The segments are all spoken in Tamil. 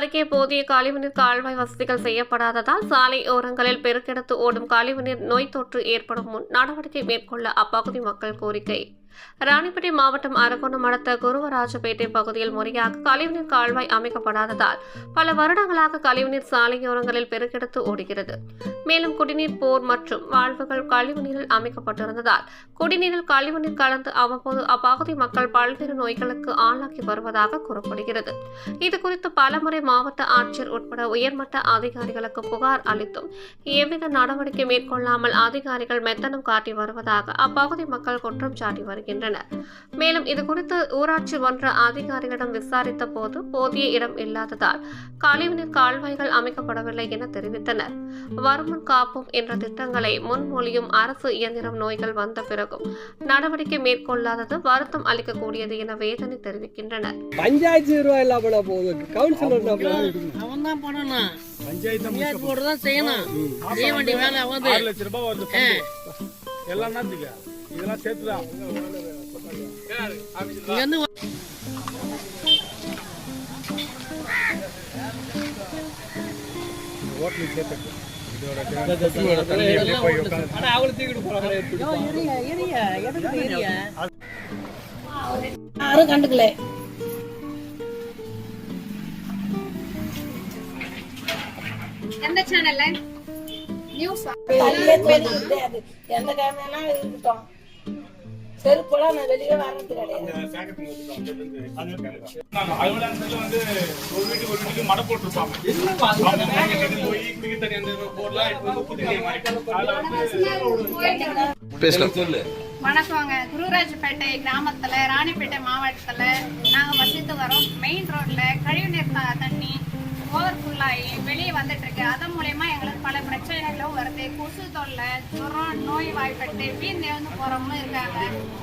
அருகே போதிய கழிவுநீர் கால்வாய் வசதிகள் செய்யப்படாததால் சாலை ஓரங்களில் பெருக்கெடுத்து ஓடும் கழிவுநீர் நோய் தொற்று ஏற்படும் முன் நடவடிக்கை மேற்கொள்ள அப்பகுதி மக்கள் கோரிக்கை. ராணிப்பேட்டை மாவட்டம் அரக்கோணம் அடுத்த குருவராஜபேட்டை பகுதியில் முறையாக கழிவுநீர் கால்வாய் அமைக்கப்படாததால் பல வருடங்களாக கழிவுநீர் சாலையோரங்களில் பெருக்கெடுத்து ஓடுகிறது. மேலும் குடிநீர் போர் மற்றும் வாழ்வுகள் கழிவுநீரில் அமைக்கப்பட்டிருந்ததால் குடிநீரில் கழிவுநீர் கலந்து அவ்வப்போது அப்பகுதி மக்கள் பல்வேறு நோய்களுக்கு ஆளாக்கி வருவதாக கூறப்படுகிறது. இது குறித்து பலமுறை மாவட்ட ஆட்சியர் உட்பட உயர்மட்ட அதிகாரிகளுக்கு புகார் அளித்தும் எவ்வித நடவடிக்கை மேற்கொள்ளாமல் அதிகாரிகள் மெத்தனம் காட்டி வருவதாக அப்பகுதி மக்கள் குற்றம் சாட்டி வருகின்றனர் மேலும் இது குறித்து ஊராட்சி ஒன்ற அதிகாரிகளிடம் விசாரித்த போது போதிய இடம் இல்லாததால் கழிவுநீர் கால்வாய்கள் அமைக்கப்படவில்லை என தெரிவித்தனர். வருமுன் காப்போம் என்ற திட்டங்களை முன்மொழியும் அரசு இயந்திரம் நோய்கள் வந்த பிறகும் நடவடிக்கை மேற்கொள்ளாதது வருத்தம் அளிக்கக்கூடியது என வேதனை தெரிவிக்கின்றனர். பஞ்சாயத்து. அவன் தான் பண்ணணும். பஞ்சாயத்து தான் செய்யணும். செய்ய வேண்டிய வேலை அவன் ஆறு லட்ச இதெல்லாம் சேர்த்துதான் இங்க இருந்து ஹோட்டலுக்கு இதோட தண்ணி போய் உட்காந்து அவளை தூக்கிட்டு எரிய யாரும் கண்டுக்கல. எந்த சேனல்ல நியூஸ் எந்த டைம்லாம் இருக்கட்டும் செருப்பெல்லாம் நான் வெளியே வர்றது கிடையாது மடை போட்டிருப்பாங்க. வணக்கங்க. குருராஜ்பேட்டை கிராமத்துல ராணிப்பேட்டை மாவட்டத்துல நாங்க வசித்து வரோம். மெயின் ரோட்ல கழிவுநீர் தண்ணி ஓவர் ஃபுல்லாகி வெளியே வந்துட்டு இருக்கு. அதன் மூலயமா வருது கொசு தொல்லை ஜுரம் நோய் வாய்ப்பட்டு வீண் வந்து போறவங்களும் இருக்காங்க.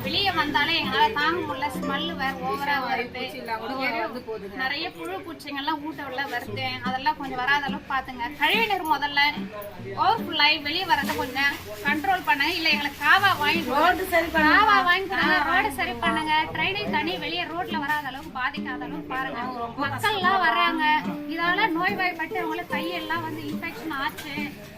வெளியே வந்தாலே எங்களால தாங்க முடியல. ஸ்மெல் வேற ஓவரா வருது. நிறைய புழு பூச்சிங்கெல்லாம் ஊட்ட உள்ள வருது. அதெல்லாம் கொஞ்சம் வராத அளவுக்கு பாத்துங்க. கழிவுநீர் முதல்ல. ஓவர் ஃபுல்லாகி வெளியே வரதை கொஞ்சம் கண்ட்ரோல் பண்ணுங்க. இல்ல எங்களுக்கு காவா வாங்கி ரோடு சரி காவா வாங்கி கொடுங்க. ரோடு சரி பண்ணுங்க. ட்ரைனிங் தண்ணி வெளியே ரோட்ல வராத அளவுக்கு பாதிக்காத அளவுக்கு பாருங்க. மக்கள் எல்லாம் வர்றாங்க. இதால நோய் வாய்ப்பட்டு அவங்களுக்கு கையெல்லாம் வந்து இன்ஃபெக்ஷன் ஆச்சு.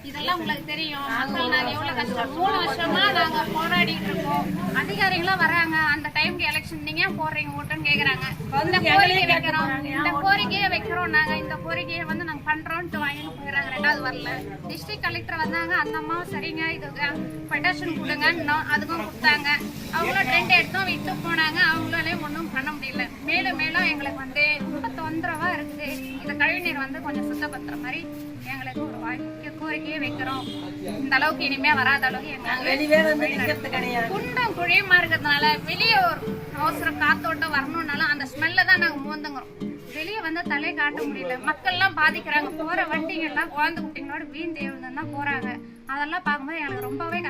இதெல்லாம் உங்களுக்கு தெரியும். மக்கள் நாங்க எவ்வளவு கஷ்டம்? மூணு வருஷமா நாங்க போராடிட்டு இருக்கோம். அதிகாரிகளும் வராங்க. அந்த டைம்க்கு எலெக்ஷன் நீங்க ஏன் போடுறீங்க ஓட்டுன்னு கேக்குறாங்க. இந்த கோரிக்கை வைக்கிறோம். இந்த கோரிக்கையை வைக்கிறோம். நாங்க இந்த கோரிக்கையை வந்து நாங்க பண்றோம்ட்டு வாங்கிட்டு போயிடுறாங்க. ரெண்டாவது வரல டிஸ்ட்ரிக்ட் கலெக்டர் வந்தாங்க. அந்த அம்மாவும் சரிங்க இது பெட்டேஷன் கொடுங்க. அதுக்கும் கொடுத்தாங்க. அவங்களும் டென்ட் எடுத்தோம். விட்டு போனாங்க. அவங்களாலையும் ஒன்றும் பண்ண முடியல. மேலும் மேலும் எங்களுக்கு வந்து ரொம்ப தொந்தரவா இருக்குது இந்த கழிவுநீர் வந்து கொஞ்சம் சுத்தப்படுத்துற மாதிரி எங்களுக்கு ஒரு வாய்ப்பு கோரிக்கையை வைக்கிறோம். இந்த அளவுக்கு இனிமே வராத அளவுக்கு குண்டும் குழியுமா இருக்கிறதுனால வெளியே ஒரு அவசரம் காத்தோட்டம் வரணும்னாலும் அந்த ஸ்மெல்ல தான் நாங்க மோந்துங்கிறோம். வெளியே வந்து தலை காட்ட முடியல. மக்கள்லாம் பாதிக்கிறாங்க. போற வண்டிங்க எல்லாம் குழந்தை குட்டிங்களோட வீண் தேவன் தான் போறாங்க. அதெல்லாம் பார்க்கும்போது எனக்கு ரொம்பவே கஷ்டம்